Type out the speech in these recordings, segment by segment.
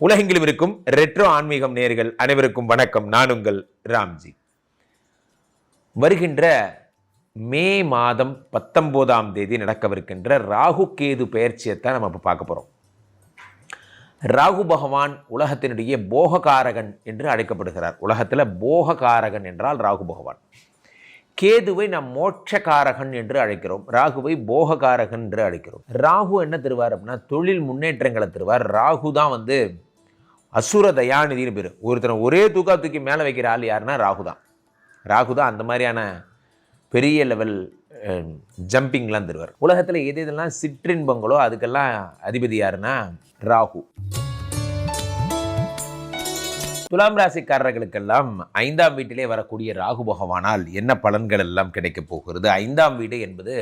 உலகெங்கிலும் இருக்கும் ரெட்ரோ ஆன்மீகம் நேர்கள் அனைவருக்கும் வணக்கம். நான் உங்கள் ராம்ஜி. வருகின்ற மே மாதம் பத்தொம்போதாம் தேதி நடக்கவிருக்கின்ற ராகு கேது பெயர்ச்சியைத்தான் நம்ம இப்போ பார்க்க போகிறோம் ராகு பகவான் உலகத்தினுடைய போககாரகன் என்று அழைக்கப்படுகிறார். உலகத்தில் போககாரகன் என்றால் ராகு பகவான். கேதுவை நாம் மோட்சகாரகன் என்று அழைக்கிறோம். ராகுவை போககாரகன் என்று அழைக்கிறோம். ராகு என்ன தருவார் அப்படின்னா தொழில் முன்னேற்றங்களை தருவார். ராகு தான் வந்து அசுர தயாநிதினு பேர். ஒருத்தனை ஒரே தூக்கா தூக்கி மேலே வைக்கிற ஆள் யாருன்னா ராகு தான். ராகு தான் அந்த மாதிரியான பெரிய லெவல் ஜம்பிங்லாம் தருவார். உலகத்தில் எது எதெல்லாம் சிற்றின்பங்களோ அதுக்கெல்லாம் அதிபதி யாருன்னா ராகு. துலாம் ராசிக்காரர்களுக்கெல்லாம் ஐந்தாம் வீட்டிலே வரக்கூடிய ராகு பகவானால் என்ன பலன்கள் எல்லாம் கிடைக்கப் போகிறது? ஐந்தாம் வீடு என்பது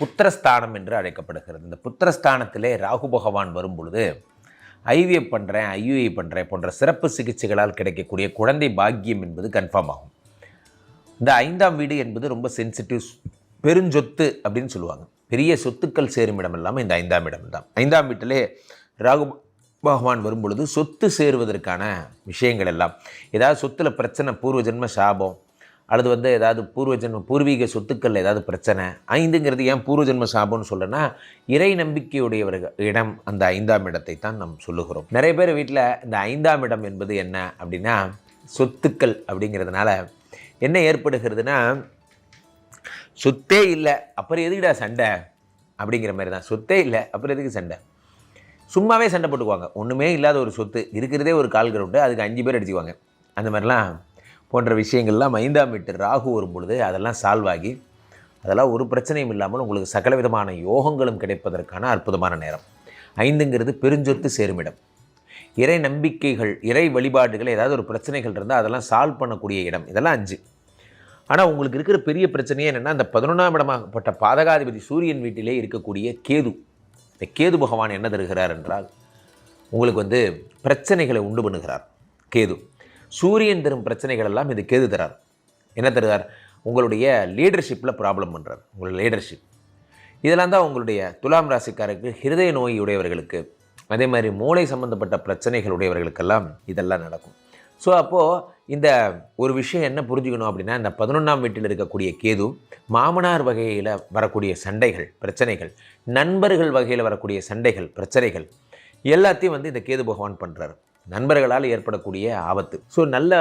புத்திரஸ்தானம் என்று அழைக்கப்படுகிறது. இந்த புத்திரஸ்தானத்திலே ராகு பகவான் வரும் பொழுது ஐவிஎஃப் பண்ணுறேன் ஐயுஐ பண்ணுறேன் போன்ற சிறப்பு சிகிச்சைகளால் கிடைக்கக்கூடிய குழந்தை பாக்கியம் என்பது கன்ஃபார்ம் ஆகும். இந்த ஐந்தாம் வீடு என்பது ரொம்ப சென்சிட்டிவ் பெருஞ்சொத்து அப்படின்னு சொல்லுவாங்க. பெரிய சொத்துக்கள் சேரும் இடம் இல்லாமல் இந்த ஐந்தாம் இடம் தான். ஐந்தாம் வீட்டிலே ராகு பகவான் வரும்பொழுது சொத்து சேருவதற்கான விஷயங்கள் எல்லாம். ஏதாவது சொத்தில் பிரச்சனை பூர்வ ஜென்ம சாபம் அல்லது வந்து ஏதாவது பூர்வ ஜென்ம பூர்வீக சொத்துக்களில் ஏதாவது பிரச்சனை ஐந்துங்கிறது ஏன் பூர்வ ஜென்ம சாபம்னு சொல்கிறேன்னா இறை நம்பிக்கையுடையவர்கள் இடம் அந்த ஐந்தாம் இடத்தை தான் நாம் சொல்லுகிறோம். நிறைய பேர் வீட்டில் இந்த ஐந்தாம் இடம் என்பது என்ன அப்படின்னா சொத்துக்கள் அப்படிங்கிறதுனால என்ன ஏற்படுகிறதுனா சொத்தே இல்லை அப்புறம் எதுக்குடா சண்டை அப்படிங்கிற மாதிரி தான். சொத்தே இல்லை அப்புறம் எதுக்கு சண்டை? சும்மாவே சண்டை போட்டுக்குவாங்க. ஒன்றுமே இல்லாத ஒரு சொத்து இருக்கிறதே ஒரு கால் கிரவுண்டு அதுக்கு அஞ்சு பேர் அடிச்சுக்குவாங்க. அந்த மாதிரிலாம் போன்ற விஷயங்கள்லாம் ஐந்தாம் வீட்டு ராகு வரும் பொழுது அதெல்லாம் சால்வ் ஆகி அதெல்லாம் ஒரு பிரச்சனையும் இல்லாமல் உங்களுக்கு சகல விதமான யோகங்களும் கிடைப்பதற்கான அற்புதமான நேரம். ஐந்துங்கிறது பெருஞ்சொத்து சேருமிடம் இறை நம்பிக்கைகள் இறை வழிபாடுகள் ஏதாவது ஒரு பிரச்சனைகள் இருந்தால் அதெல்லாம் சால்வ் பண்ணக்கூடிய இடம். இதெல்லாம் அஞ்சு. ஆனால் உங்களுக்கு இருக்கிற பெரிய பிரச்சனையே என்னென்னா அந்த பதினொன்றாம் இடமாகப்பட்ட பாதகாதிபதி சூரியன் வீட்டிலே இருக்கக்கூடிய கேது. இந்த கேது பகவான் என்ன தருகிறார் என்றால் உங்களுக்கு வந்து பிரச்சனைகளை உண்டு பண்ணுகிறார். கேது. சூரியன் தரும் பிரச்சனைகள் எல்லாம் இது கேது தரார் என்ன தருகிறார் உங்களுடைய லீடர்ஷிப்பில் ப்ராப்ளம் பண்ணுறார் உங்களுடைய லீடர்ஷிப் இதெல்லாம் தான் உங்களுடைய துலாம் ராசிக்காரருக்கு ஹிருதய நோய் உடையவர்களுக்கு அதே மாதிரி மூளை சம்பந்தப்பட்ட பிரச்சனைகள் உடையவர்களுக்கெல்லாம் இதெல்லாம் நடக்கும். ஸோ அப்போது இந்த ஒரு விஷயம் என்ன புரிஞ்சுக்கணும் அப்படின்னா இந்த பதினொன்றாம் வீட்டில் இருக்கக்கூடிய கேது மாமனார் வகையில் வரக்கூடிய சண்டைகள் பிரச்சனைகள் நண்பர்கள் வகையில் வரக்கூடிய சண்டைகள் பிரச்சனைகள் எல்லாத்தையும் வந்து இந்த கேது பகவான் பண்ணுறாரு நண்பர்களால் ஏற்படக்கூடிய ஆபத்து. ஸோ நல்ல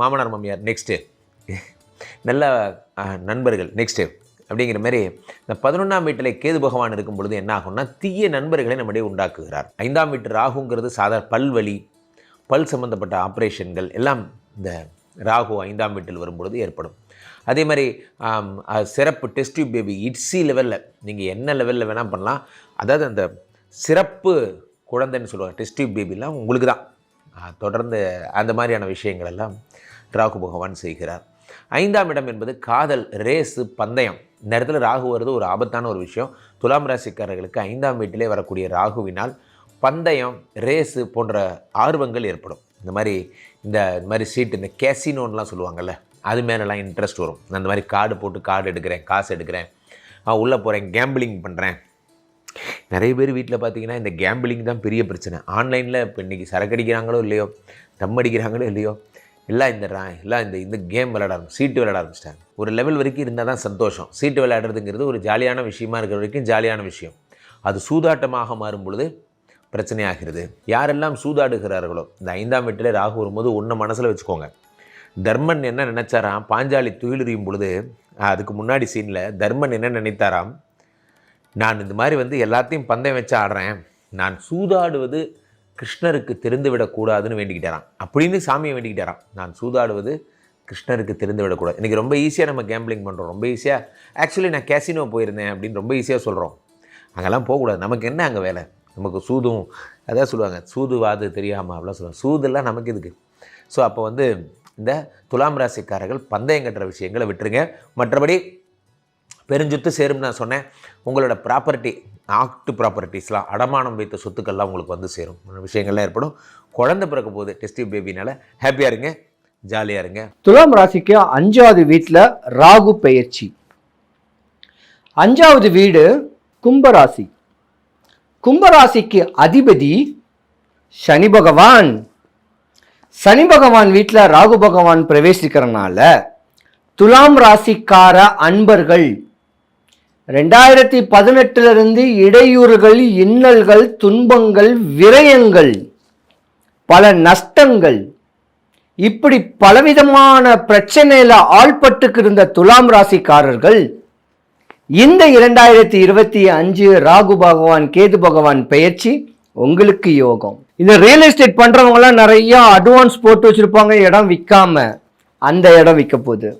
மாமனார் மாமியார் நெக்ஸ்ட்டு நல்ல நண்பர்கள் நெக்ஸ்ட்டு அப்படிங்கிற மாதிரி இந்த பதினொன்றாம் வீட்டில் கேது பகவான் இருக்கும் பொழுது என்ன ஆகும்னா தீய நண்பர்களை நம்முடைய உண்டாக்குகிறார். ஐந்தாம் வீட்டு ராகுங்கிறது சாதாரண பல்வலி பல் சம்பந்தப்பட்ட ஆப்ரேஷன்கள் எல்லாம் இந்த ராகு ஐந்தாம் வீட்டில் வரும்பொழுது ஏற்படும். அதே மாதிரி சிறப்பு டெஸ்ட் பேபி இட்ஸி லெவலில் நீங்கள் என்ன லெவலில் வேணால் பண்ணலாம். அதாவது அந்த சிறப்பு குழந்தைன்னு சொல்லுவாங்க டெஸ்டிவ் பேபிலாம் உங்களுக்கு தான் தொடர்ந்து அந்த மாதிரியான விஷயங்கள் எல்லாம் ராகு பகவான் செய்கிறார். ஐந்தாம் இடம் என்பது காதல் ரேஸு பந்தயம். இந்த இடத்துல ராகு வருது ஒரு ஆபத்தான ஒரு விஷயம். துலாம் ராசிக்காரர்களுக்கு ஐந்தாம் வீட்டிலே வரக்கூடிய ராகுவினால் பந்தயம் ரேஸு போன்ற ஆர்வங்கள் ஏற்படும். இந்த மாதிரி இந்த மாதிரி சீட்டு இந்த கேசினோன்லாம் சொல்லுவாங்கள்ல அது மேலெலாம் இன்ட்ரெஸ்ட் வரும். அந்த மாதிரி கார்டு போட்டு கார்டு எடுக்கிறேன் காசு எடுக்கிறேன். உள்ளே போகிறேன் கேம்பிளிங் பண்ணுறேன் நிறைய பேர் வீட்டில் பார்த்தீங்கன்னா இந்த கேம்பிளிங் தான் பெரிய பிரச்சனை. ஆன்லைனில் இப்போ இன்றைக்கி சரக்கு அடிக்கிறாங்களோ இல்லையோ தம் அடிக்கிறாங்களோ இல்லையோ எல்லாம் இந்த ரா எல்லாம் இந்த இந்த கேம் விளையாட சீட்டு விளையாட ஆரம்பிச்சிட்டாங்க. ஒரு லெவல் வரைக்கும் இருந்தால் தான் சந்தோஷம். சீட்டு விளையாடுறதுங்கிறது ஒரு ஜாலியான விஷயமா இருக்கிற வரைக்கும் ஜாலியான விஷயம். அது சூதாட்டமாக மாறும் பொழுது பிரச்சனையாகிறது. யாரெல்லாம் சூதாடுகிறார்களோ இந்த ஐந்தாம் வீட்டில் ராகு வரும்போது ஒன்று மனசில் வச்சுக்கோங்க. தர்மன் என்ன நினச்சாராம்? பாஞ்சாலி துயிலுரியும் பொழுது அதுக்கு முன்னாடி சீனில் தர்மன் என்ன நினைத்தாராம்? நான் இந்த மாதிரி வந்து எல்லாத்தையும் பந்தயம் வச்சு ஆடுறேன். நான் சூதாடுவது கிருஷ்ணருக்கு தெரிந்து விடக்கூடாதுன்னு வேண்டிக்கிட்டாராம். அப்படின்னு சாமியை வேண்டிக்கிட்டாரான் நான் சூதாடுவது கிருஷ்ணருக்கு தெரிந்து விடக்கூடாது இன்றைக்கி ரொம்ப ஈஸியாக நம்ம கேம்பிளிங் பண்ணுறோம் ரொம்ப ஈஸியாக ஆக்சுவலி நான் கேசினோ போயிருந்தேன் அப்படின்னு ரொம்ப ஈஸியாக சொல்கிறோம் அங்கெல்லாம் போகக்கூடாது நமக்கு என்ன அங்கே வேலை? நமக்கு சூதும். அதான் சொல்லுவாங்க சூது வாது தெரியாமல் அப்படிலாம் சொல்லுவாங்க. சூதெல்லாம் நமக்கு இதுக்கு ஸோ அப்போ வந்து இந்த துலாம் ராசிக்காரர்கள் பந்தயம் கட்டுற விஷயங்களை விட்டுருங்க. மற்றபடி பெருஞ்சொத்து சேரும் நான் சொன்னேன். உங்களோட ப்ராப்பர்ட்டி ஆக்ட் ப்ராப்பர்ட்டிஸ்லாம் அடமானம் வைத்த சொத்துக்கள்லாம் உங்களுக்கு வந்து சேரும். விஷயங்கள்லாம் ஏற்படும். குழந்தை பிறக்க போது டெஸ்டிவ் பேபினால ஹாப்பியாக இருங்க ஜாலியாக இருங்க. துலாம் ராசிக்கு அஞ்சாவது வீட்டில் ராகு பெயர்ச்சி. அஞ்சாவது வீடு கும்பராசி. கும்பராசிக்கு அதிபதி சனி பகவான். சனி பகவான் வீட்டில் ராகு பகவான் பிரவேசிக்கிறனால துலாம் ராசிக்கார அன்பர்கள் ரெண்டாயிரத்தி பதினெட்டிலிருந்து இடையூறுகள் இன்னல்கள் துன்பங்கள் விரயங்கள் பல நஷ்டங்கள் இப்படி பலவிதமான பிரச்சனையில் ஆள்பட்டுக்கு இருந்த துலாம் ராசிக்காரர்கள் இந்த இரண்டாயிரத்தி இருபத்தி அஞ்சு ராகு பகவான் கேது பகவான் பெயர்ச்சி உங்களுக்கு யோகம். இந்த ரியல் எஸ்டேட் பண்ணுறவங்களாம் நிறைய அட்வான்ஸ் போட்டு வச்சுருப்பாங்க இடம் விற்காம அந்த இடம் விற்க போகுது.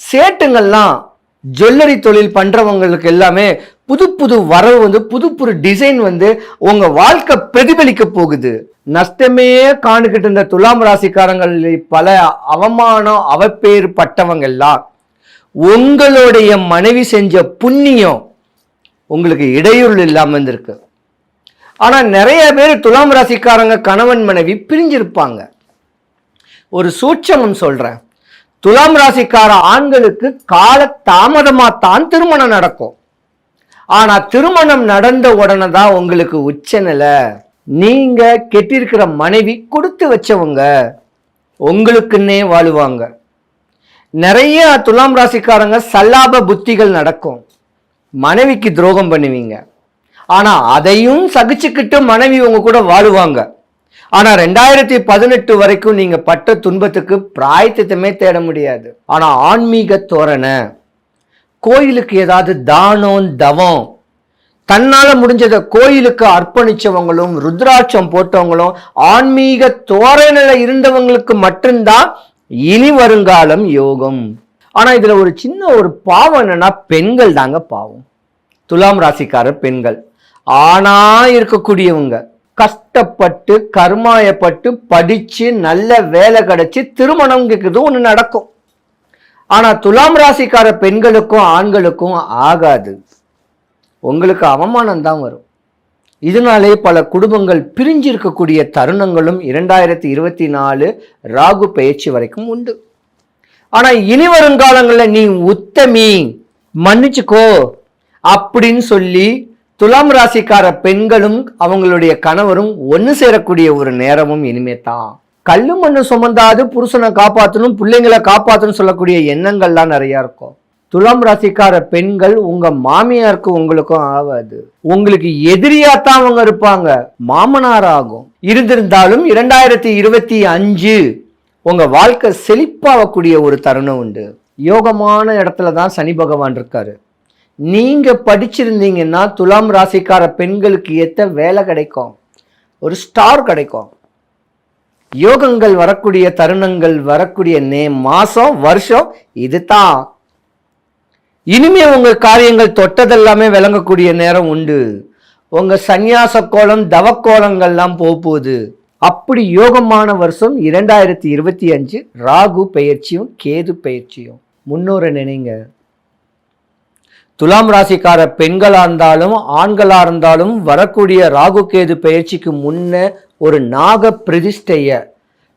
சேட்டுங்கள்லாம் ஜுவல்லரி தொழில் பண்ணுறவங்களுக்கு எல்லாமே புது புது வரவு வந்து புது புது டிசைன் வந்து உங்கள் வாழ்க்கை பிரதிபலிக்க போகுது. நஷ்டமே காணுகிட்டு இருந்த துலாம் ராசிக்காரங்கள் பல அவமானம் அவப்பேறு பட்டவங்கெல்லாம் உங்களுடைய மனைவி செஞ்ச புண்ணியம் உங்களுக்கு இடையூறு இல்லாமல் இருந்திருக்கு. ஆனால் நிறைய பேர் துலாம் ராசிக்காரங்க கணவன் மனைவி பிரிஞ்சிருப்பாங்க. ஒரு சூட்சமம் சொல்கிறேன் துலாம் ராசிக்கார ஆண்களுக்கு கால தாமதமா தான் திருமணம் நடக்கும். ஆனா திருமணம் நடந்த உடனே தான் உங்களுக்கு உச்சநிலை. நீங்க கெட்டிருக்கிற மனைவி கொடுத்து வச்சவங்க உங்களுக்குன்னே வாழுவாங்க. நிறைய துலாம் ராசிக்காரங்க சல்லாப புத்திகள் நடக்கும். மனைவிக்கு துரோகம் பண்ணுவீங்க. ஆனா அதையும் சகிச்சுக்கிட்டு மனைவி உங்க கூட வாழுவாங்க. ஆனா ரெண்டாயிரத்தி பதினெட்டு வரைக்கும் நீங்க பட்ட துன்பத்துக்கு பிராயத்திட்டமே தேட முடியாது. ஆனா ஆன்மீக தோரணை கோயிலுக்கு ஏதாவது தானம் தவம் தன்னால முடிஞ்சதை கோயிலுக்கு அர்ப்பணிச்சவங்களும் ருத்ராட்சம் போட்டவங்களும் ஆன்மீக தோரணையில இருந்தவங்களுக்கு மட்டும்தான் இனி வருங்காலம் யோகம். ஆனா இதுல ஒரு சின்ன ஒரு பாவம் என்னன்னா பெண்கள் தாங்க பாவம். துலாம் ராசிக்காரர் பெண்கள். ஆணா இருக்கக்கூடியவங்க. கஷ்டப்பட்டு கர்மாயப்பட்டு படிச்சு நல்ல வேலை கிடைச்சி திருமணம்ங்கிறது ஒன்று நடக்கும். ஆனா துலாம் ராசிக்கார பெண்களுக்கும் ஆண்களுக்கும் ஆகாது. உங்களுக்கு அவமானம் தான் வரும். இதனாலே பல குடும்பங்கள் பிரிஞ்சு இருக்கக்கூடிய தருணங்களும் இரண்டாயிரத்தி இருபத்தி நாலு ராகு பயிற்சி வரைக்கும் உண்டு. ஆனா இனி வருங்காலங்களில் நீ உத்தமி மன்னிச்சுக்கோ அப்படின்னு சொல்லி துலாம் ராசிக்கார பெண்களும் அவங்களுடைய கணவரும் ஒன்று சேரக்கூடிய ஒரு நேரமும் இனிமே தான் கல்லு மண்ணு சுமந்தாது புருஷனை காப்பாற்றணும் பிள்ளைங்களை காப்பாற்றணும் சொல்லக்கூடிய எண்ணங்கள்லாம் நிறைய இருக்கும். துலாம் ராசிக்கார பெண்கள் உங்க மாமியாருக்கு உங்களுக்கும் ஆகாது. உங்களுக்கு எதிரியாத்தான் அவங்க இருப்பாங்க. மாமனார் ஆகும் இருந்திருந்தாலும் இரண்டாயிரத்தி இருபத்தி அஞ்சு உங்க வாழ்க்கை செழிப்பாகக்கூடிய ஒரு தருணம் உண்டு. யோகமான இடத்துல தான் சனி பகவான் இருக்காரு. நீங்கள் படிச்சிருந்தீங்கன்னா துலாம் ராசிக்கார பெண்களுக்கு ஏற்ற வேலை கிடைக்கும். ஒரு ஸ்டார் கிடைக்கும். யோகங்கள் வரக்கூடிய தருணங்கள் வரக்கூடிய நே மாதம் வருஷம் இதுதான். இனிமே உங்கள் காரியங்கள் தொட்டதெல்லாமே விளங்கக்கூடிய நேரம் உண்டு. உங்கள் சந்நியாச கோலம் தவக்கோலங்கள்லாம் போக போகுது. அப்படி யோகமான வருஷம் இரண்டாயிரத்தி இருபத்தி அஞ்சு ராகு பயிற்சியும் கேது பயிற்சியும். முன்னோரை நினைங்க. துலாம் ராசிக்கார பெண்களாக இருந்தாலும் ஆண்களாக இருந்தாலும் வரக்கூடிய ராகு கேது பயிற்சிக்கு முன்ன ஒரு நாக பிரதிஷ்டைய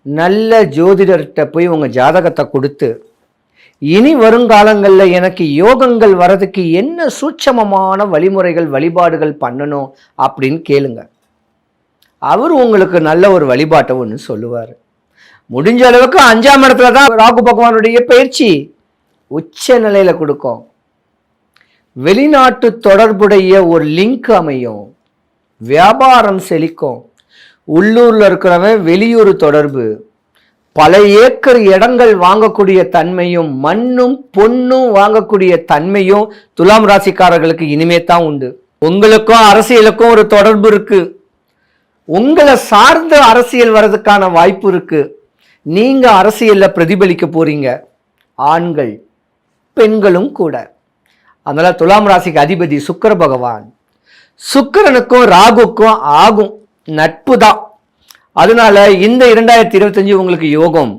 நல்ல ஜோதிடர்கிட்ட போய் உங்கள் ஜாதகத்தை கொடுத்து இனி வருங்காலங்களில் எனக்கு யோகங்கள் வரதுக்கு என்ன சூட்சமமான வழிமுறைகள் வழிபாடுகள் பண்ணணும் அப்படின்னு கேளுங்க. அவர் உங்களுக்கு நல்ல ஒரு வழிபாட்டை ஒன்று சொல்லுவார். முடிஞ்ச அளவுக்கு அஞ்சாம் இடத்துல தான் ராகு பகவானுடைய பயிற்சி உச்ச நிலையில் கொடுக்கும். வெளிநாட்டு தொடர்புடைய ஒரு லிங்க் அமையும். வியாபாரம் செழிக்கும். உள்ளூரில் இருக்கிறவன் வெளியூர் தொடர்பு. பல ஏக்கர் இடங்கள் வாங்கக்கூடிய தன்மையும் மண்ணும் பொண்ணும் வாங்கக்கூடிய தன்மையும் துலாம் ராசிக்காரர்களுக்கு இனிமே தான் உண்டு. உங்களுக்கும் அரசியலுக்கும் ஒரு தொடர்பு இருக்கு. உங்களை சார்ந்த அரசியல் வர்றதுக்கான வாய்ப்பு இருக்கு. நீங்க அரசியல்ல பிரதிபலிக்க போறீங்க. ஆண்கள் பெண்களும் கூட. அதனால் துலாம் ராசிக்கு அதிபதி சுக்கர பகவான். சுக்கரனுக்கும் ராகுக்கும் ஆகும். நட்பு தான். அதனால இந்த இரண்டாயிரத்தி இருபத்தஞ்சு உங்களுக்கு யோகம்.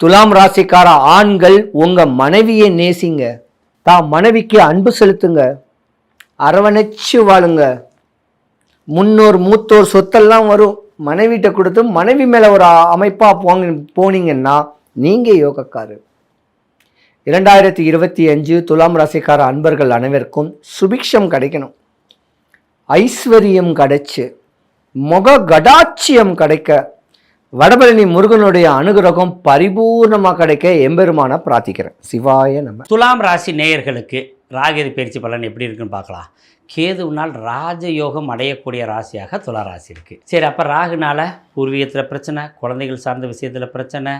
துலாம் ராசிக்கார ஆண்கள் உங்கள் மனைவியை நேசிங்க. தான் மனைவிக்கு அன்பு செலுத்துங்க. அரவணைச்சு வாழுங்க. முன்னோர் மூத்தோர் சொத்தெல்லாம் வரும். மனைவிட்ட கொடுத்து மனைவி மேலே ஒரு அமைப்பாக போங்க போனீங்கன்னா நீங்கள் யோகக்காரர். இரண்டாயிரத்தி இருபத்தி அஞ்சு துலாம் ராசிக்கார அன்பர்கள் அனைவருக்கும் சுபிக்ஷம் கிடைக்கணும். ஐஸ்வர்யம் கிடைச்சு முக கடாட்சியம் கிடைக்க வடபழனி முருகனுடைய அனுகிரகம் பரிபூர்ணமாக கிடைக்க எம்பெருமான பிரார்த்திக்கிறேன். சிவாய நம்ம துலாம் ராசி நேயர்களுக்கு ராகிரி பயிற்சி பலன் எப்படி இருக்குன்னு பார்க்கலாம். கேதுனால் ராஜயோகம் அடையக்கூடிய ராசியாக துலா ராசி இருக்குது சரி அப்போ ராகுனால பூர்வீகத்தில் பிரச்சனை குழந்தைகள் சார்ந்த விஷயத்தில் பிரச்சனை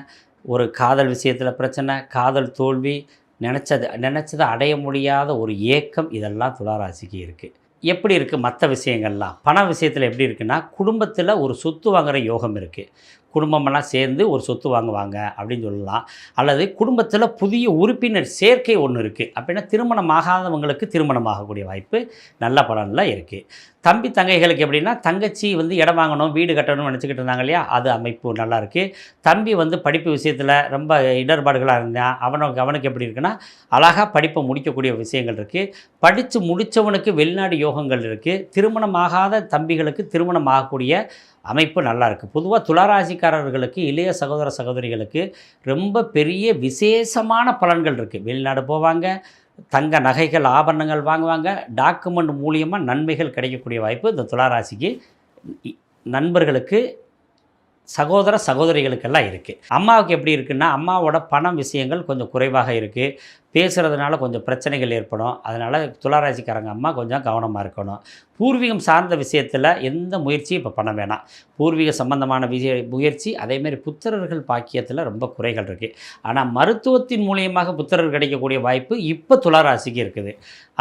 ஒரு காதல் விஷயத்தில் பிரச்சனை காதல் தோல்வி நினச்சது நினச்சதை அடைய முடியாத ஒரு ஏக்கம் இதெல்லாம் துளாராசிக்கு இருக்குது எப்படி இருக்குது மற்ற விஷயங்கள்லாம்? பண விஷயத்தில் எப்படி இருக்குன்னா குடும்பத்தில் ஒரு சொத்து வாங்குகிற யோகம் இருக்குது குடும்பமெல்லாம் சேர்ந்து ஒரு சொத்து வாங்குவாங்க அப்படின்னு சொல்லலாம். அல்லது குடும்பத்தில் புதிய உறுப்பினர் சேர்க்கை ஒன்று இருக்குது அப்படின்னா திருமணம் ஆகாதவங்களுக்கு திருமணம் ஆகக்கூடிய வாய்ப்பு நல்ல பலனில் இருக்குது தம்பி தங்கைகளுக்கு எப்படின்னா தங்கச்சி வந்து இடம் வாங்கணும் வீடு கட்டணும்னு நினச்சிக்கிட்டு இருந்தாங்க இல்லையா? அது அமைப்பு நல்லா இருக்குது தம்பி வந்து படிப்பு விஷயத்தில் ரொம்ப இடர்பாடுகளாக இருந்தான் அவனுக்கு அவனுக்கு எப்படி இருக்குன்னா அழகாக படிப்பை முடிக்கக்கூடிய விஷயங்கள் இருக்குது படித்து முடித்தவனுக்கு வெளிநாடு யோகங்கள் இருக்குது திருமணம் ஆகாத தம்பிகளுக்கு திருமணம் ஆகக்கூடிய அமைப்பு நல்லா இருக்குது பொதுவாக துளாராசிக்காரர்களுக்கு இளைய சகோதர சகோதரிகளுக்கு ரொம்ப பெரிய விசேஷமான பலன்கள் இருக்குது வெளிநாடு போவாங்க தங்க நகைகள் ஆபரணங்கள் வாங்குவாங்க டாக்குமெண்ட் மூலியமாக நன்மைகள் கிடைக்கக்கூடிய வாய்ப்பு இந்த துளாராசிக்கு நண்பர்களுக்கு சகோதர சகோதரிகளுக்கெல்லாம் இருக்குது அம்மாவுக்கு எப்படி இருக்குன்னா அம்மாவோட பணம் விஷயங்கள் கொஞ்சம் குறைவாக இருக்குது பேசுகிறதுனால கொஞ்சம் பிரச்சனைகள் ஏற்படும். அதனால் துளாராசிக்காரங்க அம்மா கொஞ்சம் கவனமாக இருக்கணும். பூர்வீகம் சார்ந்த விஷயத்தில் எந்த முயற்சியும் இப்போ பண்ண வேணாம். பூர்வீக சம்பந்தமான விஷய முயற்சி அதேமாரி புத்திரர்கள் பாக்கியத்தில் ரொம்ப குறைகள் இருக்குது ஆனால் மருத்துவத்தின் மூலியமாக புத்திரர் கிடைக்கக்கூடிய வாய்ப்பு இப்போ துளாராசிக்கு இருக்குது.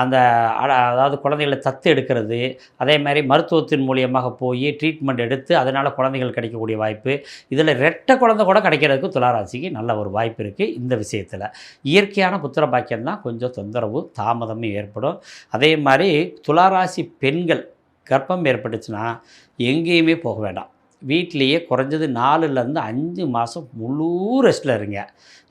அந்த அதாவது குழந்தைகளை தத்து எடுக்கிறது அதே மாதிரி மருத்துவத்தின் மூலியமாக போய் ட்ரீட்மெண்ட் எடுத்து அதனால் குழந்தைகள் கிடைக்கக்கூடிய வாய்ப்பு. இதில் ரெட்டை குழந்தை கூட கிடைக்கிறதுக்கு துளாராசிக்கு நல்ல ஒரு வாய்ப்பு இருக்குது இந்த விஷயத்தில். இயற்கையான புத்திர பாக்கியம் கொஞ்சம் தொந்தரவு தாமதமும் ஏற்படும். அதே மாதிரி துளாராசி பெண்கள் கர்ப்பம் ஏற்பட்டுச்சுன்னா எங்கேயுமே போக வேண்டாம். வீட்லேயே குறைஞ்சது நாலுலேருந்து அஞ்சு மாதம் முழு ரெஸ்ட்டில் இருங்க.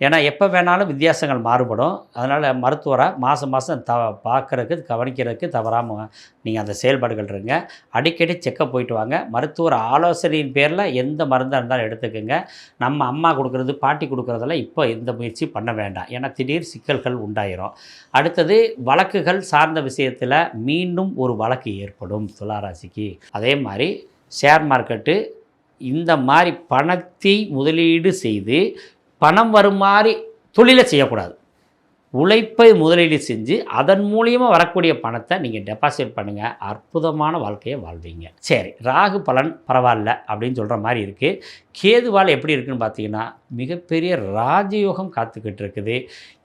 ஏன்னா எப்போ வேணாலும் வித்தியாசங்கள் மாறுபடும். அதனால் மருத்துவரை மாதம் மாதம் த பார்க்குறக்கு கவனிக்கிறதுக்கு தவறாமல் நீங்கள் அந்த செயல்பாடுகள் இருங்க. அடிக்கடி செக்கப் போயிட்டு வாங்க. மருத்துவர் ஆலோசனையின் பேரில் எந்த மருந்தாக இருந்தாலும் எடுத்துக்கோங்க. நம்ம அம்மா கொடுக்குறது பாட்டி கொடுக்குறதெல்லாம் இப்போ எந்த முயற்சி பண்ண வேண்டாம். ஏன்னா திடீர் சிக்கல்கள் உண்டாயிரும். அடுத்தது வழக்குகள் சார்ந்த விஷயத்தில் மீண்டும் ஒரு வழக்கு ஏற்படும் துளாராசிக்கு. அதே மாதிரி ஷேர் மார்க்கெட்டு இந்த மாதிரி பணத்தை முதலீடு செய்து பணம் வரும் மாதிரி தொழிலை செய்யக்கூடாது. உழைப்பை முதலீடு செஞ்சு அதன் மூலியமாக வரக்கூடிய பணத்தை நீங்கள் டெபாசிட் பண்ணுங்கள் அற்புதமான வாழ்க்கையை வாழ்வீங்க. சரி ராகு பலன் பரவாயில்ல அப்படின்னு சொல்கிற மாதிரி இருக்குது கேதுவால் எப்படி இருக்குன்னு பார்த்தீங்கன்னா மிகப்பெரிய ராஜயோகம் காத்துக்கிட்டு இருக்குது.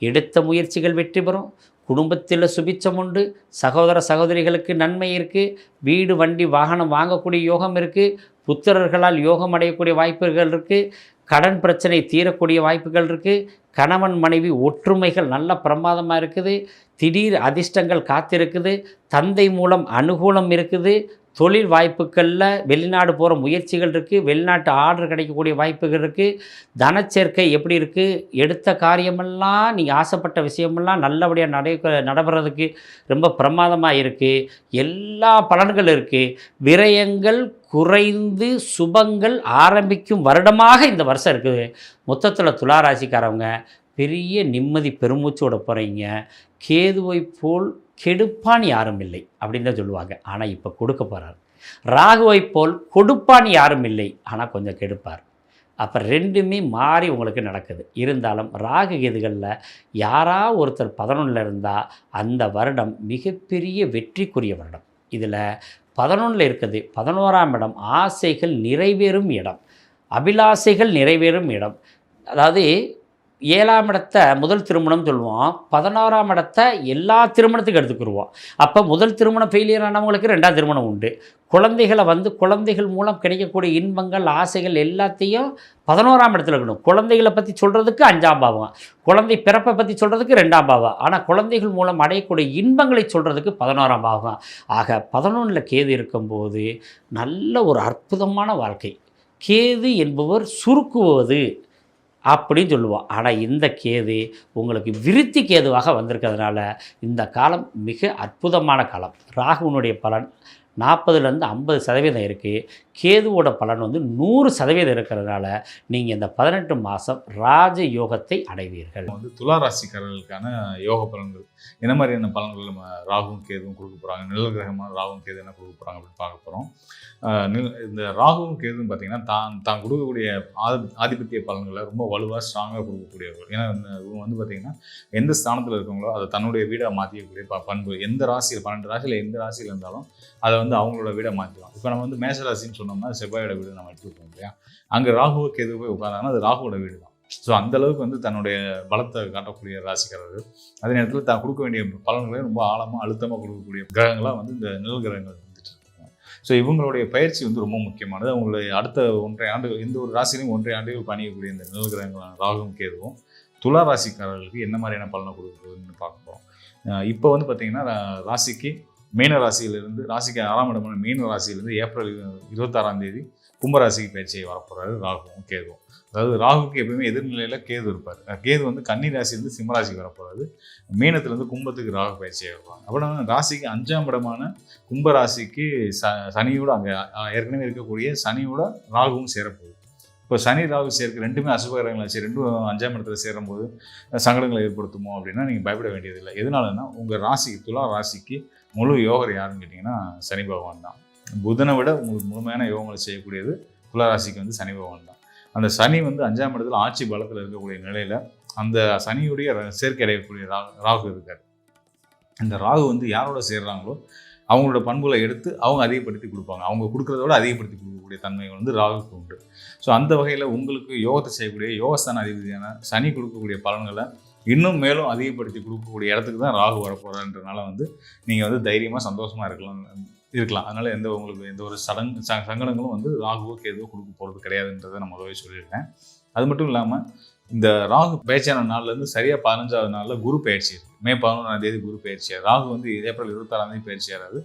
எடுத்த முயற்சிகள் வெற்றி பெறும். குடும்பத்தில் சுபிச்சம் உண்டு. சகோதர சகோதரிகளுக்கு நன்மை இருக்குது வீடு வண்டி வாகனம் வாங்கக்கூடிய யோகம் இருக்குது புத்திரர்களால் யோகம் அடையக்கூடிய வாய்ப்புகள் இருக்குது கடன் பிரச்சனை தீரக்கூடிய வாய்ப்புகள் இருக்குது கணவன் மனைவி ஒற்றுமைகள் நல்ல பிரமாதமாக இருக்குது. திடீர் அதிர்ஷ்டங்கள் காத்திருக்குது. தந்தை மூலம் அனுகூலம் இருக்குது. தொழில் வாய்ப்புகளில் வெளிநாடு போகிற முயற்சிகள் இருக்குது வெளிநாட்டு ஆர்டர் கிடைக்கக்கூடிய வாய்ப்புகள் இருக்குது தனச்சேர்க்கை எப்படி இருக்குது எடுத்த காரியமெல்லாம் நீங்கள் ஆசைப்பட்ட விஷயமெல்லாம் நல்லபடியாக நடை நடைபெறதுக்கு ரொம்ப பிரமாதமாக இருக்குது எல்லா பலன்கள் இருக்குது விரயங்கள் குறைந்து சுபங்கள் ஆரம்பிக்கும் வருடமாக இந்த வருஷம் இருக்குது. மொத்தத்தில் துளாராசிக்காரவங்க பெரிய நிம்மதி பெருமூச்சோட போகிறீங்க கேதுவை போல் கெடுப்பான் யாரும் இல்லை அப்படின்னு தான் சொல்லுவாங்க. ஆனால் இப்போ கொடுக்க போகிறார் ராகுவை போல் கொடுப்பான் யாரும் இல்லை ஆனால் கொஞ்சம் கெடுப்பார். அப்போ ரெண்டுமே மாறி உங்களுக்கு நடக்குது. இருந்தாலும் ராகு கேதுகளில் யாரா ஒருத்தர் பதினொன்றில் இருந்தால் அந்த வருடம் மிகப்பெரிய வெற்றிக்குரிய வருடம். இதில் பதினொன்றில் இருக்குது பதினோராம் இடம் ஆசைகள் நிறைவேறும் இடம். அபிலாசைகள் நிறைவேறும் இடம். அதாவது ஏழாம் இடத்தை முதல் திருமணம் சொல்லுவோம். பதினாறாம் இடத்தை எல்லா திருமணத்துக்கும் எடுத்துக்கிடுவோம் அப்போ முதல் திருமணம் ஃபெயிலியர் ஆனவங்களுக்கு ரெண்டாம் திருமணம் உண்டு. குழந்தைகளை வந்து குழந்தைகள் மூலம் கிடைக்கக்கூடிய இன்பங்கள் ஆசைகள் எல்லாத்தையும் பதினோராம் இடத்துல இருக்கணும். குழந்தைகளை பற்றி சொல்கிறதுக்கு அஞ்சாம் பாவம். குழந்தை பிறப்பை பற்றி சொல்கிறதுக்கு ரெண்டாம் பாவம். ஆனால் குழந்தைகள் மூலம் அடையக்கூடிய இன்பங்களை சொல்கிறதுக்கு பதினோராம் பாவம். ஆக பதினொன்றில் கேது இருக்கும்போது நல்ல ஒரு அற்புதமான வாழ்க்கை. கேது என்பவர் சுருக்குவது. அப்படின்னு சொல்லுவோம். ஆனால் இந்த கேது உங்களுக்கு விருத்தி கேதுவாக வந்திருக்கிறதுனால இந்த காலம் மிக அற்புதமான காலம். ராகுவினுடைய பலன் நாற்பதுலேருந்து ஐம்பது சதவீதம் இருக்குது கேதுவோட பலன் வந்து நூறு சதவீதம் இருக்கிறதுனால நீங்கள் இந்த பதினெட்டு மாதம் ராஜ யோகத்தை அடைவீர்கள். வந்து துலா ராசிக்காரர்களுக்கான யோக பலன்கள். என்ன மாதிரியான பலன்கள் நம்ம ராகுவும் கேதுவும் கொடுக்க போகிறாங்க நில கிரகமான ராகுவும் கேது என்ன கொடுக்க போகிறாங்க அப்படின்னு பார்க்க போகிறோம் இந்த ராகுவும் கேதுவும் பார்த்தீங்கன்னா தான் தான் கொடுக்கக்கூடிய ஆதி ஆதிபத்திய பலன்களை ரொம்ப வலுவாக ஸ்ட்ராங்காக கொடுக்கக்கூடியவர்கள். ஏன்னா இவங்க வந்து பார்த்தீங்கன்னா எந்த ஸ்தானத்தில் இருக்கவங்களோ அதை தன்னுடைய வீடாக மாற்றிக்கக்கூடிய ப பண்பு. எந்த ராசியில் பன்னெண்டு ராசியில் எந்த ராசியில் இருந்தாலும் அதை வந்து அவங்களோட வீடை மாற்றிடலாம் இப்போ நம்ம வந்து மேச ராசின்னு சொன்னோம்னா செவ்வாயோட வீடு நம்ம எடுத்துக்கிட்டோம் இல்லையா? அங்கே ராகுவுக்கு எது போய் உட்காந்தாங்கன்னா அது ராகுவோட வீடு தான் ஸோ அந்த அளவுக்கு வந்து தன்னுடைய பலத்தை காட்டக்கூடிய ராசிக்காரர்கள் அதே நேரத்தில் தான் கொடுக்க வேண்டிய பலன்களை ரொம்ப ஆழமாக அழுத்தமாக கொடுக்கக்கூடிய கிரகங்களாக வந்து இந்த நிழல் கிரகங்கள் வந்துட்டு இருக்காங்க ஸோ இவங்களுடைய பயிற்சி வந்து ரொம்ப முக்கியமானது. அவங்களுடைய அடுத்த ஒன்றரை ஆண்டு எந்த ஒரு ராசிலையும் ஒன்றரை ஆண்டுகள் பணியக்கூடிய இந்த நிழல் கிரகங்களான ராகுவும் கேதுவும் துலா ராசிக்காரர்களுக்கு என்ன மாதிரியான பலனை கொடுக்குதுன்னு பார்க்க போகிறோம் இப்போ வந்து பார்த்தீங்கன்னா ரா- ராசிக்கு மீன ராசியிலிருந்து ராசிக்கு ஆறாம் இடமான மீன ராசியிலிருந்து ஏப்ரல் இருபத்தாறாம் தேதி கும்பராசிக்கு பயிற்சியை வரப்போறாரு ராகுவும் கேதுவும். அதாவது ராகுக்கு எப்பயுமே எதிர்நிலையில கேது இருப்பார். கேது வந்து கன்னி ராசியிலிருந்து சிம்மராசிக்கு வரப்போறாரு. மீனத்திலிருந்து கும்பத்துக்கு ராகு பயிற்சியாக வருவாங்க. அப்புறம் ராசிக்கு அஞ்சாம் இடமான கும்பராசிக்கு ச சனியோட அங்கே ஏற்கனவே இருக்கக்கூடிய சனியோட ராகுவும் சேரப்போகுது. இப்போ சனி ராகு சேர்க்க ரெண்டுமே அசுபகரங்களாச்சு ரெண்டும் அஞ்சாம் இடத்துல சேரும்போது சங்கடங்களை ஏற்படுத்துமோ அப்படின்னா நீங்கள் பயப்பட வேண்டியதில்லை. எதனாலன்னா உங்கள் ராசிக்கு துலா ராசிக்கு முழு யோகர் யாருன்னு கேட்டிங்கன்னா சனி பகவான் தான். புதனை விட உங்களுக்கு முழுமையான யோகங்களை செய்யக்கூடியது துலா ராசிக்கு வந்து சனி பகவான் தான். அந்த சனி வந்து அஞ்சாம் இடத்துல ஆட்சி பலத்தில் இருக்கக்கூடிய நிலையில் அந்த சனியுடைய சேர்க்கை அடையக்கூடிய ராகு இருக்கார். இந்த ராகு வந்து யாரோட சேர்றாங்களோ அவங்களோட பண்புகளை எடுத்து அவங்க அதிகப்படுத்தி கொடுப்பாங்க. அவங்க கொடுக்குறத விட அதிகப்படுத்தி கொடுக்கக்கூடிய தன்மை வந்து ராகுக்கு உண்டு. ஸோ அந்த வகையில் உங்களுக்கு யோகத்தை செய்யக்கூடிய யோகஸ்தான அதிபதியான சனி கொடுக்கக்கூடிய பலன்களை இன்னும் மேலும் அதிகப்படுத்தி கொடுக்கக்கூடிய இடத்துக்கு தான் ராகு வரப்போகிறன்றனால வந்து நீங்கள் வந்து தைரியமாக சந்தோஷமாக இருக்கலாம் இருக்கலாம். அதனால் எந்த உங்களுக்கு எந்த ஒரு சடங்கு ச சங்கடங்களும் வந்து ராகுவோக்கு எதுவும் கொடுக்க போகிறது கிடையாதுன்றதை நான் முதவே சொல்லியிருக்கேன். அது மட்டும் இல்லாமல் இந்த ராகு பேச்சான நாள்லேருந்து சரியாக பதினஞ்சாவது நாளில் குரு பயிற்சி இருக்குது மே பதினொன்றாம் தேதி குரு பயிற்சியார் ராகு வந்து ஏப்ரல் இருபத்தாறாம் தேதி பயிற்சியாராது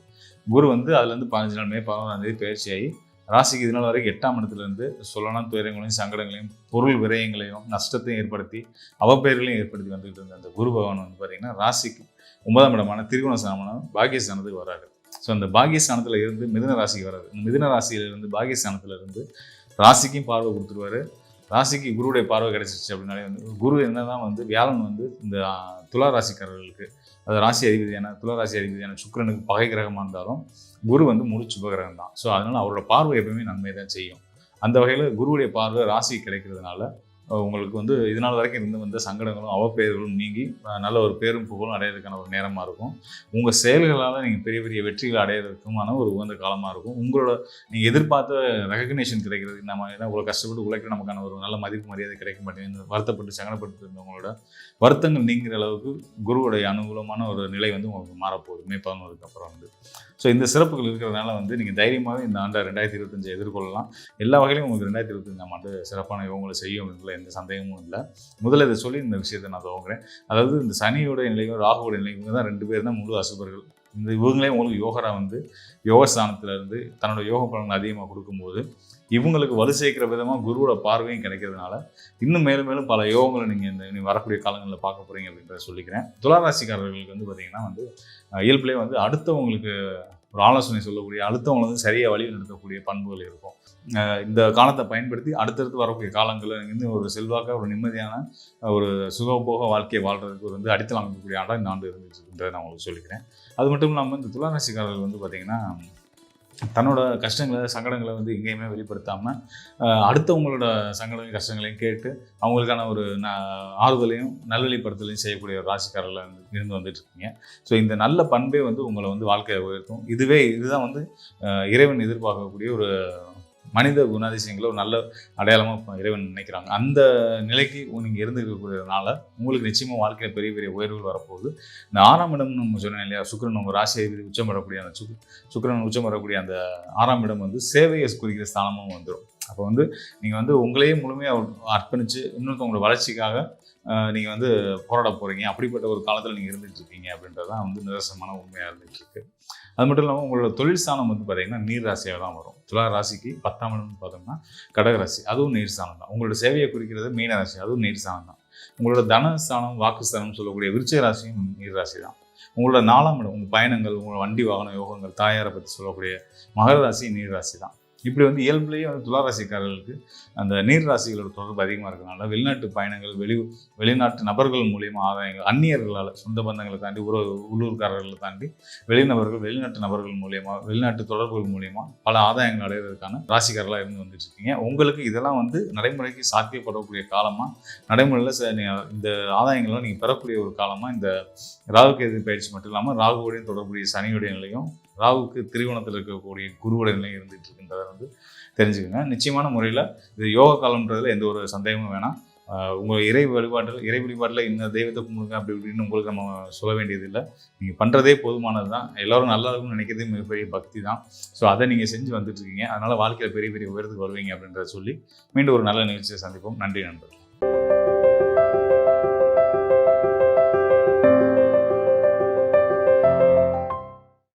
குரு வந்து அதுலேருந்து பதினஞ்சு நாள் மே பதினொன்றாம் தேதி பயிற்சியாகி ராசிக்கு இதனால் வரைக்கும் எட்டாம் இடத்துலேருந்து சொல்லலாம் துயரங்களையும் சங்கடங்களையும் பொருள் விரயங்களையும் நஷ்டத்தையும் ஏற்படுத்தி அவப்பெயர்களையும் ஏற்படுத்தி வந்துகிட்டு இருந்த அந்த குரு பகவான் வந்து பார்த்தீங்கன்னா ராசிக்கு ஒன்பதாம் இடமான திருகுண சாமனம் பாகியஸ்தானத்துக்கு வராது ஸோ அந்த பாகியஸ்தானத்தில் இருந்து மிதுன ராசிக்கு வராது இந்த மிதுன ராசியிலிருந்து பாகியஸ்தானத்தில் இருந்து ராசிக்கும் பார்வை கொடுத்துருவாரு. ராசிக்கு குருவுடைய பார்வை கிடைச்சிச்சு அப்படின்னாலே வந்து குரு என்ன தான் வந்து வியாழன் வந்து இந்த துலா ராசிக்காரர்களுக்கு அது ராசி அதிபதியான துலா ராசி அதிபதியான சுக்கிரனுக்கு பகை கிரகமாக இருந்தாலும் குரு வந்து முழு சுபகிரகம் தான் ஸோ அதனால் அவரோட பார்வை எப்பவுமே நன்மை தான் செய்யும். அந்த வகையில் குருவுடைய பார்வை ராசி கிடைக்கிறதுனால உங்களுக்கு வந்து இதனால் வரைக்கும் இருந்து வந்த சங்கடங்களும் அவப்பெயர்களும் நீங்கி நல்ல ஒரு பேரும் புகழும் அடையிறதுக்கான ஒரு நேரமாக இருக்கும். உங்கள் செயல்களால் நீங்கள் பெரிய பெரிய வெற்றிகள் அடையிறதுக்குமான ஒரு உகந்த காலமாக இருக்கும். உங்களோட நீங்கள் எதிர்பார்த்த ரெகக்னேஷன் கிடைக்கிறது நம்ம ஏன்னா இவ்வளோ கஷ்டப்பட்டு உழைக்க நமக்கான ஒரு நல்ல மதிப்பு மரியாதை கிடைக்க மாட்டேங்குது. வருத்தப்பட்டு சங்கடப்பட்டு இருந்தவங்களோட வருத்தங்கள் நீங்கிற அளவுக்கு குருவுடைய அனுகூலமான ஒரு நிலை வந்து உங்களுக்கு மாறப்போகுது. மே பதினோருக்கு அப்புறம் வந்து. ஸோ இந்த சிறப்புகள் இருக்கிறதுனால வந்து நீங்கள் தைரியமாகவே இந்த ஆண்டை ரெண்டாயிரத்தி இருபத்தஞ்சை எதிர்கொள்ளலாம். எல்லா வகையிலும் உங்களுக்கு ரெண்டாயிரத்தி இருபத்தஞ்சாம் ஆண்டு சிறப்பான யோகங்களை செய்யும் அப்படின்றதுல எந்த சந்தேகமும் இல்லை. முதல்ல இதை சொல்லி இந்த விஷயத்தை நான் துவங்குறேன். அதாவது இந்த சனியோட நிலையும் ராகுவோட நிலையும் இவங்க தான் ரெண்டு பேர் தான் முழு அசுபர்கள். இந்த இவங்களே உங்களுக்கு யோகரா வந்து யோகஸ்தானத்துல இருந்து தன்னோட யோக பலன்கள் அதிகமாக கொடுக்கும்போது இவங்களுக்கு வலு சேர்க்கிற விதமாக குருவோட பார்வையும் கிடைக்கிறதுனால இன்னும் மேலும் மேலும் பல யோகங்களை நீங்கள் இந்த இனி வரக்கூடிய காலங்களில் பார்க்க போகிறீங்க அப்படின்றத சொல்லிக்கிறேன். துளாராசிக்காரர்களுக்கு வந்து பார்த்தீங்கன்னா வந்து அஹ், இயல்புலேயே வந்து அடுத்தவங்களுக்கு ஒரு ஆலோசனை சொல்லக்கூடிய அடுத்தவங்களை வந்து சரியாக வழி நடத்தக்கூடிய பண்புகள் இருக்கும். இந்த காலத்தை பயன்படுத்தி அடுத்தடுத்து வரக்கூடிய காலங்களில் நீங்கள் வந்து ஒரு செல்வாக்க ஒரு நிம்மதியான ஒரு சுகபோக வாழ்க்கையை வாழ்றதுக்கு வந்து அடித்தளம் அமைக்கக்கூடிய ஆண்டாக இந்த ஆண்டு இருந்துச்சு நான் உங்களுக்கு சொல்லிக்கிறேன். அது மட்டும் இல்லாமல் இந்த துளாராசிக்காரர்கள் வந்து பார்த்திங்கன்னா தன்னோட கஷ்டங்களை சங்கடங்களை வந்து எங்கேயுமே வெளிப்படுத்தாமல் அடுத்தவங்களோட சங்கடங்களையும் கஷ்டங்களையும் கேட்டு அவங்களுக்கான ஒரு ந ஆறுதலையும் நல்வழிப்படுத்தலையும் செய்யக்கூடிய ஒரு ராசிக்காரர்கள் இருந்து வந்துட்டு இருக்கீங்க ஸோ இந்த நல்ல பண்பே வந்து உங்களை வந்து வாழ்க்கையை உயர்த்தும். இதுவே இதுதான் வந்து இறைவன் எதிர்பார்க்கக்கூடிய ஒரு மனித குணாதிசயங்களை ஒரு நல்ல அடையாளமாக இறைவன் நினைக்கிறாங்க. அந்த நிலைக்கு நீங்கள் இருந்துருக்கக்கூடியதுனால உங்களுக்கு நிச்சயமாக வாழ்க்கையில் பெரிய பெரிய உயர்வுகள் வரப்போகுது. இந்த ஆறாம் இடம் நம்ம சொன்னேன் இல்லையா சுக்கிரன் உங்கள் ராசியை உச்சம் வரக்கூடிய அந்த சுக் சுக்கிரன் உச்சம் வரக்கூடிய அந்த ஆறாம் இடம் வந்து சேவையை குறிக்கிற ஸ்தானமும் வந்துடும் அப்போ வந்து நீங்கள் வந்து உங்களையே முழுமையாக அர்ப்பணித்து இன்னொருத்தவங்களோட வளர்ச்சிக்காக நீங்கள் வந்து போராட போகிறீங்க அப்படிப்பட்ட ஒரு காலத்தில் நீங்கள் இருந்துகிட்ருக்கீங்க அப்படின்றது தான் வந்து நிதர்சனமான உண்மையாக இருந்துகிட்ருக்கு அது மட்டும் இல்லாமல் உங்களோட தொழில் ஸ்தானம் வந்து பார்த்தீங்கன்னா நீர் ராசியாக தான் வரும். துலா ராசிக்கு பத்தாம் இடம்னு பார்த்தோம்னா கடக ராசி அதுவும் நீர் ஸ்தானம் தான். உங்களோட சேவையை குறிக்கிறது மீன ராசி அதுவும் நீர் ஸ்தானம் தான். உங்களோட தனஸ்தானம் வாக்குஸ்தானம் சொல்லக்கூடிய விருச்சிக ராசியும் நீர் ராசி தான். உங்களோட நாலாம் இடம் உங்கள் பயணங்கள் உங்களோட வண்டி வாகன யோகங்கள் தாயாரை பற்றி சொல்லக்கூடிய மகர ராசி நீர் ராசி தான். இப்படி வந்து இயல்புலேயே வந்து துளாராசிக்காரர்களுக்கு அந்த நீர் ராசிகளோட தொடர்பு அதிகமாக இருக்கிறனால வெளிநாட்டு பயணங்கள் வெளி வெளிநாட்டு நபர்கள் மூலியமா ஆதாயங்கள் அந்நியர்களால் சொந்த பந்தங்களை தாண்டி உற உள்ளூர்காரர்களை தாண்டி வெளிநபர்கள் வெளிநாட்டு நபர்கள் மூலியமாக வெளிநாட்டு தொடர்புகள் மூலியமாக பல ஆதாயங்கள் அடைவதற்கான ராசிக்காரர்களாக இருந்து வந்துட்டு இருக்கீங்க உங்களுக்கு இதெல்லாம் வந்து நடைமுறைக்கு சாத்தியப்படக்கூடிய காலமாக நடைமுறையில் ச- இந்த ஆதாயங்கள்லாம் நீங்கள் பெறக்கூடிய ஒரு காலமாக இந்த ராகுகேது பயிற்சி மட்டும் இல்லாமல் ராகுவோடையும் தொடர்புடைய சனியுடைய நிலையும் ராகுக்கு திரிகோணத்தில் இருக்கக்கூடிய குருவுடைய நிலை இருந்துட்டு இருக்கின்றத வந்து தெரிஞ்சுக்கோங்க. நிச்சயமான முறையில் இது யோக காலம்ன்றதுல எந்த ஒரு சந்தேகமும் வேணாம். உங்கள் இறை வழிபாட்டில் இறை வழிபாட்டில் இந்த தெய்வத்தை கும்பிடுங்க அப்படி இப்படின்னு உங்களுக்கு நம்ம சொல்ல வேண்டியதில்லை. நீங்கள் பண்ணுறதே போதுமானது தான் எல்லோரும் நல்லா இருக்கும்னு நினைக்கிறதே மிகப்பெரிய பக்தி தான். ஸோ அதை நீங்கள் செஞ்சு வந்துட்டு இருக்கீங்க. அதனால் வாழ்க்கையில் பெரிய பெரிய உயரத்துக்கு வருவீங்க அப்படின்றத சொல்லி மீண்டும் ஒரு நல்ல நிகழ்ச்சியை சந்திப்போம். நன்றி நண்பர்கள்.